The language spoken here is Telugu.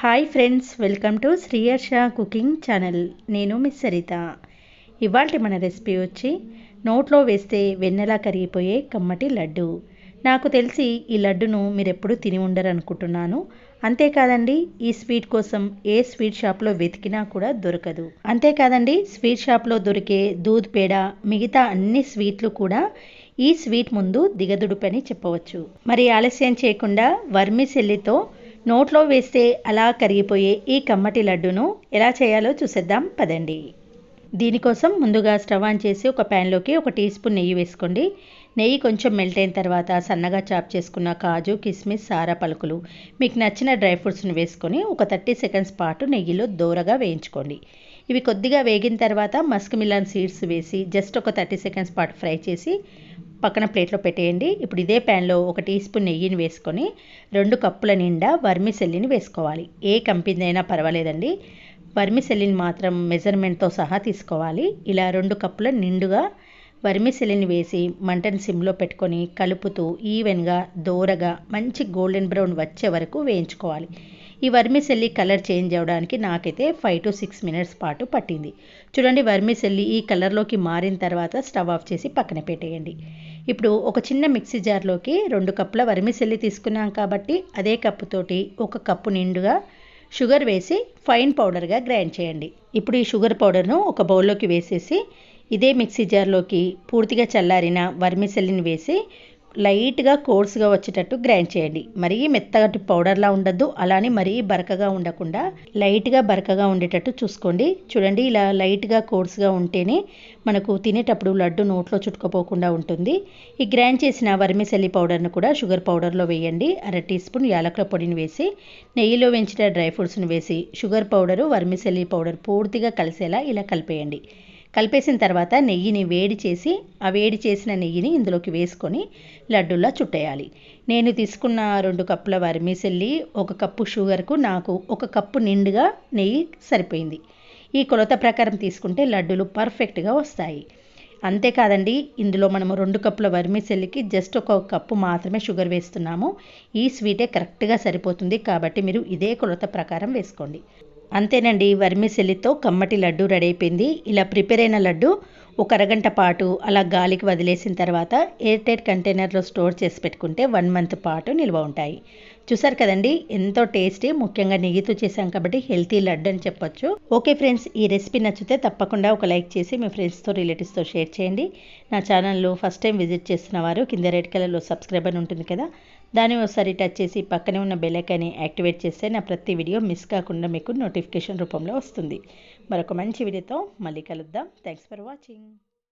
Hi friends welcome to Sriyarsha cooking channel నేను మిస్ సరిత ఇవాళ మన రెసిపీ వచ్చి నోట్లో వేస్తే వెన్నెలా కరిగిపోయే కమ్మటి లడ్డు. నాకు తెలిసి ఈ లడ్డును మీరు ఎప్పుడు తిని ఉండరు అనుకుంటున్నాను అంతేకాదండి ఈ స్వీట్ కోసం ఏ స్వీట్ షాప్లో వెతికినా కూడా దొరకదు. అంతేకాదండి స్వీట్ షాప్లో దొరికే దూద్ పేడ మిగతా అన్ని స్వీట్లు కూడా ఈ స్వీట్ ముందు దిగదుడుపని చెప్పవచ్చు. మరి ఆలస్యం చేయకుండా వర్మిసెల్లితో నోట్లో వేస్తే అలా కరిగిపోయే ఈ కమ్మటి లడ్డును ఎలా చేయాలో చూసేద్దాం పదండి. దీనికోసం ముందుగా స్టవ్ ఆన్ చేసి ఒక ప్యాన్లోకి ఒక టీ స్పూన్ నెయ్యి వేసుకోండి. నెయ్యి కొంచెం మెల్ట్ అయిన తర్వాత సన్నగా చాప్ చేసుకున్న కాజు కిస్మిస్ సారా పలుకులు మీకు నచ్చిన డ్రై ఫ్రూట్స్ని వేసుకొని ఒక థర్టీ సెకండ్స్ పాటు నెయ్యిలో దోరగా వేయించుకోండి. ఇవి కొద్దిగా వేగిన తర్వాత మస్క్ మిలాన్ సీడ్స్ వేసి జస్ట్ ఒక థర్టీ సెకండ్స్ పాటు ఫ్రై చేసి పక్కన ప్లేట్లో పెట్టేయండి. ఇప్పుడు ఇదే ప్యాన్లో ఒక టీ స్పూన్ నెయ్యిని వేసుకొని రెండు కప్పుల నిండా వర్మిసెల్లిని వేసుకోవాలి. ఏ కంపెనీ అయినా పర్వాలేదండి వర్మిసెల్లిని మాత్రం మెజర్మెంట్తో సహా తీసుకోవాలి. ఇలా రెండు కప్పుల నిండుగా వర్మిసెల్లిని వేసి మంటను సిమ్లో పెట్టుకొని కలుపుతూ ఈవెన్గా దోరగా మంచి గోల్డెన్ బ్రౌన్ వచ్చే వరకు వేయించుకోవాలి. ఈ వర్మిసెల్లి కలర్ చేంజ్ అవ్వడానికి నాకైతే ఫైవ్ టు సిక్స్ మినిట్స్ పాటు పట్టింది. చూడండి వర్మిసెల్లి ఈ కలర్లోకి మారిన తర్వాత స్టవ్ ఆఫ్ చేసి పక్కన పెట్టేయండి. ఇప్పుడు ఒక చిన్న మిక్సీ జార్లోకి రెండు కప్పుల వర్మిసెల్లి తీసుకున్నాం కాబట్టి అదే కప్పుతోటి ఒక కప్పు నిండుగా షుగర్ వేసి ఫైన్ పౌడర్గా గ్రైండ్ చేయండి. ఇప్పుడు ఈ షుగర్ పౌడర్ను ఒక బౌల్లోకి వేసేసి ఇదే మిక్సీ జార్లోకి పూర్తిగా చల్లారిన వర్మిసెల్లిని వేసి లైట్గా కోర్స్గా వచ్చేటట్టు గ్రైండ్ చేయండి. మరీ మెత్తగట్టి పౌడర్లా ఉండద్దు. అలానే మరీ బరకగా ఉండకుండా లైట్గా బరకగా ఉండేటట్టు చూసుకోండి. చూడండి ఇలా లైట్గా కోర్స్గా ఉంటేనే మనకు తినేటప్పుడు లడ్డు నోట్లో చుట్టుకుపోకుండా ఉంటుంది. ఈ గ్రైండ్ చేసిన వర్మిసెల్లి పౌడర్ను కూడా షుగర్ పౌడర్లో వేయండి. అర టీ స్పూన్ యాలకుల పొడిని వేసి నెయ్యిలో వేయించిన డ్రై ఫ్రూట్స్ని వేసి షుగర్ పౌడరు వర్మిసెల్లి పౌడర్ పూర్తిగా కలిసేలా ఇలా కలిపేయండి. కలిపేసిన తర్వాత నెయ్యిని వేడి చేసి ఆ వేడి చేసిన నెయ్యిని ఇందులోకి వేసుకొని లడ్డూలా చుట్టేయాలి. నేను తీసుకున్న రెండు కప్పుల వరిమిసెల్లి ఒక కప్పు షుగర్కు నాకు ఒక కప్పు నిండుగా నెయ్యి సరిపోయింది. ఈ కొలత ప్రకారం తీసుకుంటే లడ్డూలు పర్ఫెక్ట్గా వస్తాయి. అంతేకాదండి ఇందులో మనము రెండు కప్పుల వరిమిసెల్లికి జస్ట్ ఒక కప్పు మాత్రమే షుగర్ వేస్తున్నాము. ఈ స్వీటే కరెక్ట్గా సరిపోతుంది కాబట్టి మీరు ఇదే కొలత ప్రకారం వేసుకోండి. అంతేనండి వర్మిసెల్లితో కమ్మటి లడ్డు రెడీ అయిపోయింది ఇలా ప్రిపేర్ అయిన లడ్డు ఒక అరగంట పాటు అలా గాలికి వదిలేసిన తర్వాత ఎయిర్టైట్ కంటైనర్లో స్టోర్ చేసి పెట్టుకుంటే వన్ మంత్ పాటు నిల్వ ఉంటాయి. చూసారు కదండి? ఎంతో టేస్టీ ముఖ్యంగా నెయ్యితో చేశాం కాబట్టి హెల్తీ లడ్డు అని చెప్పొచ్చు. ఓకే ఫ్రెండ్స్ ఈ రెసిపీ నచ్చితే తప్పకుండా ఒక లైక్ చేసి మీ ఫ్రెండ్స్తో రిలేటివ్స్తో షేర్ చేయండి. నా ఛానల్లో ఫస్ట్ టైం విజిట్ చేస్తున్న వారు కింద రెడ్ కలర్లో సబ్స్క్రైబ్ అని ఉంటుంది కదా? దాన్ని ఒకసారి టచ్ చేసి పక్కనే ఉన్న బెల్లైకాన్ని యాక్టివేట్ చేస్తే నా ప్రతి వీడియో మిస్ కాకుండా మీకు నోటిఫికేషన్ రూపంలో వస్తుంది. మరొక మంచి వీడియోతో మళ్ళీ కలుద్దాం. Thanks for watching.